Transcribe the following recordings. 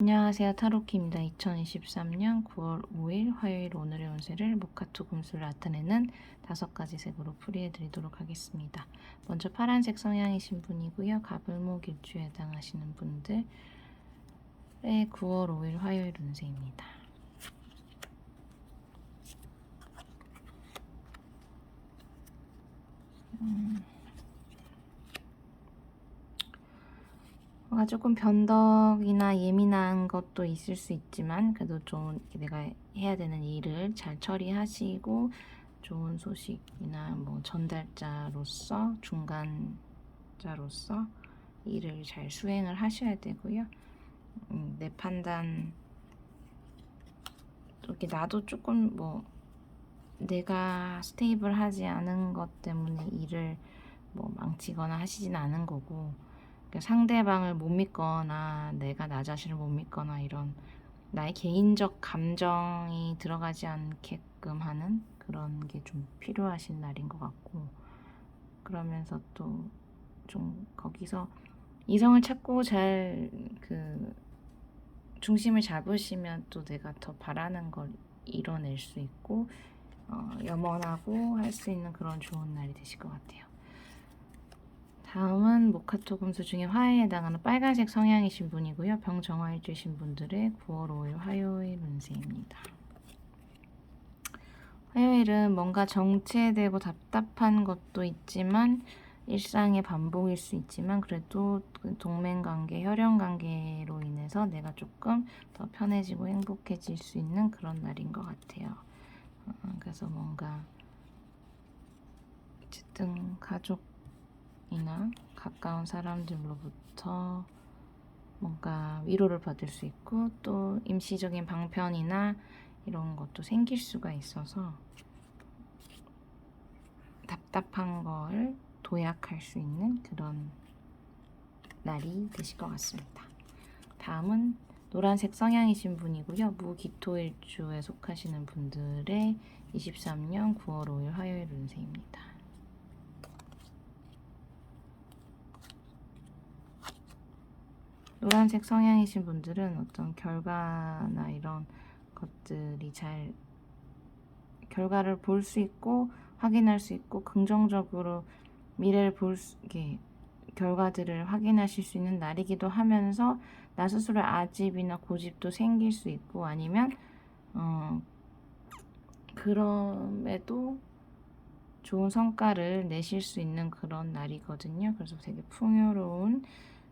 안녕하세요. 타로키입니다. 2023년 9월 5일 화요일 오늘의 운세를 모카토 금수를 나타내는 다섯 가지 색으로 풀이해 드리도록 하겠습니다. 먼저 파란색 성향이신 분이고요. 가불목 일주에 해당하시는 분들의 9월 5일 화요일 운세입니다. 음. 뭔가 조금 변덕이나 예민한 것도 있을 수 있지만 그래도 좀 내가 해야 되는 일을 잘 처리하시고 좋은 소식이나 뭐 전달자로서 중간자로서 일을 잘 수행을 하셔야 되고요. 음, 내 판단 이렇게 나도 조금 뭐 내가 스테이블하지 않은 것 때문에 일을 뭐 망치거나 하시진 않은 거고 상대방을 못 믿거나 내가 나 자신을 못 믿거나 이런 나의 개인적 감정이 들어가지 않게끔 하는 그런 게 좀 필요하신 날인 것 같고 그러면서 또 좀 거기서 이성을 찾고 잘 그 중심을 잡으시면 또 내가 더 바라는 걸 이뤄낼 수 있고 어, 염원하고 할 수 있는 그런 좋은 날이 되실 것 같아요. 다음은 모카토 금수 중에 화해에 해당하는 빨간색 성향이신 분이고요. 병정화일주신 분들의 9월 5일 화요일 운세입니다. 화요일은 뭔가 정체되고 답답한 것도 있지만 일상의 반복일 수 있지만 그래도 그 동맹관계, 혈연관계로 인해서 내가 조금 더 편해지고 행복해질 수 있는 그런 날인 것 같아요. 어, 그래서 뭔가 어쨌든 가족 이나 가까운 사람들로부터 뭔가 위로를 받을 수 있고 또 임시적인 방편이나 이런 것도 생길 수가 있어서 답답한 걸 도약할 수 있는 그런 날이 되실 것 같습니다. 다음은 노란색 성향이신 분이고요. 무기토일주에 속하시는 분들의 23년 9월 5일 화요일 운세입니다. 노란색 성향이신 분들은 어떤 결과나 이런 것들이 잘 결과를 볼 수 있고 확인할 수 있고 긍정적으로 미래를 볼 수, 게 결과들을 확인하실 수 있는 날이기도 하면서 나 스스로의 아집이나 고집도 생길 수 있고 아니면 어, 그럼에도 좋은 성과를 내실 수 있는 그런 날이거든요. 그래서 되게 풍요로운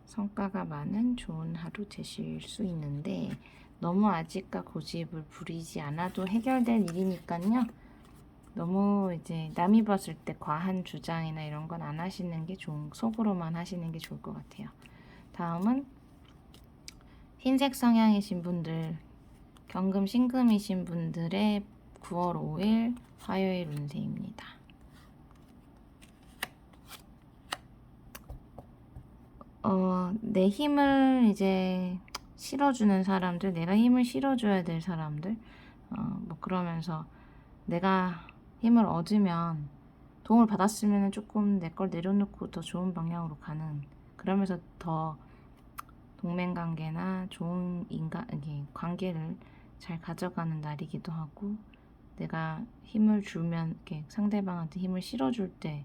성과가 많은 좋은 하루 되실 수 있는데 너무 아직과 고집을 부리지 않아도 해결될 일이니까요. 너무 이제 남이 봤을 때 과한 주장이나 이런 건 안 하시는 게 좋은 속으로만 하시는 게 좋을 것 같아요. 다음은 흰색 성향이신 분들, 경금 신금이신 분들의 9월 5일 화요일 운세입니다. 어, 내 힘을 이제 실어주는 사람들, 내가 힘을 실어줘야 될 사람들, 어, 뭐 그러면서 내가 힘을 얻으면 도움을 받았으면 조금 내 걸 내려놓고 더 좋은 방향으로 가는 그러면서 더 동맹 관계나 좋은 인간 관계를 잘 가져가는 날이기도 하고 내가 힘을 주면 이렇게 상대방한테 힘을 실어줄 때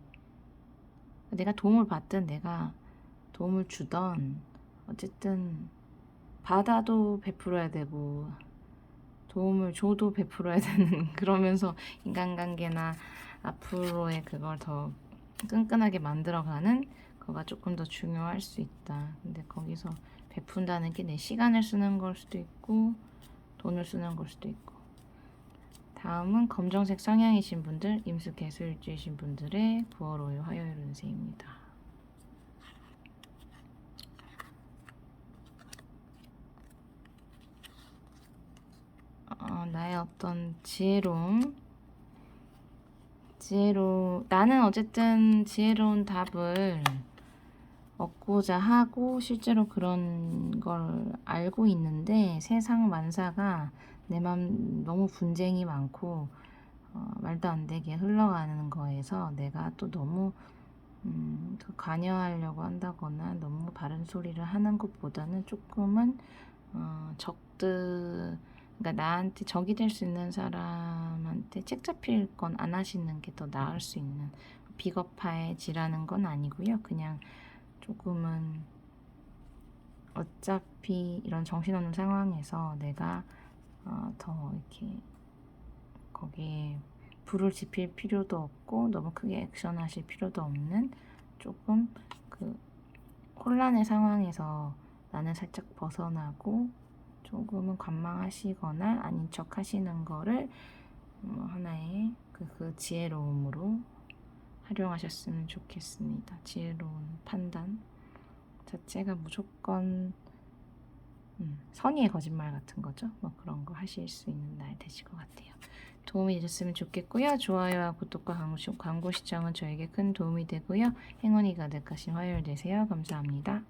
내가 도움을 받든 내가 도움을 주던 어쨌든 받아도 베풀어야 되고 도움을 줘도 베풀어야 되는 그러면서 인간관계나 앞으로의 그걸 더 끈끈하게 만들어가는 거가 조금 더 중요할 수 있다. 근데 거기서 베푼다는 게 내 시간을 쓰는 걸 수도 있고 돈을 쓰는 걸 수도 있고 다음은 검정색 성향이신 분들, 임수 개수일주이신 분들의 9월 5일 화요일 운세입니다. 어, 어떤 지혜로움, 지혜로 나는 어쨌든 지혜로운 답을 얻고자 하고 실제로 그런 걸 알고 있는데 세상 만사가 내 맘 너무 분쟁이 많고 어, 말도 안 되게 흘러가는 거에서 내가 또 너무 음, 더 관여하려고 한다거나 너무 바른 소리를 하는 것보다는 조금은 어, 적들 그러니까 나한테 적이 될 수 있는 사람한테 책 잡힐 건 안 하시는 게 더 나을 수 있는 비겁해지라는 건 아니고요. 그냥 조금은 어차피 이런 정신없는 상황에서 내가 어, 더 이렇게 거기에 불을 지필 필요도 없고 너무 크게 액션하실 필요도 없는 조금 그 혼란의 상황에서 나는 살짝 벗어나고 조금은 관망하시거나 아닌 척 하시는 거를 음, 하나의 그, 그 지혜로움으로 활용하셨으면 좋겠습니다. 지혜로운 판단 자체가 무조건 음, 선의의 거짓말 같은 거죠. 뭐 그런 거 하실 수 있는 날 되실 것 같아요. 도움이 되셨으면 좋겠고요. 좋아요와 구독과 광고, 시- 광고 시청은 저에게 큰 도움이 되고요. 행운이 가득하신 화요일 되세요. 감사합니다.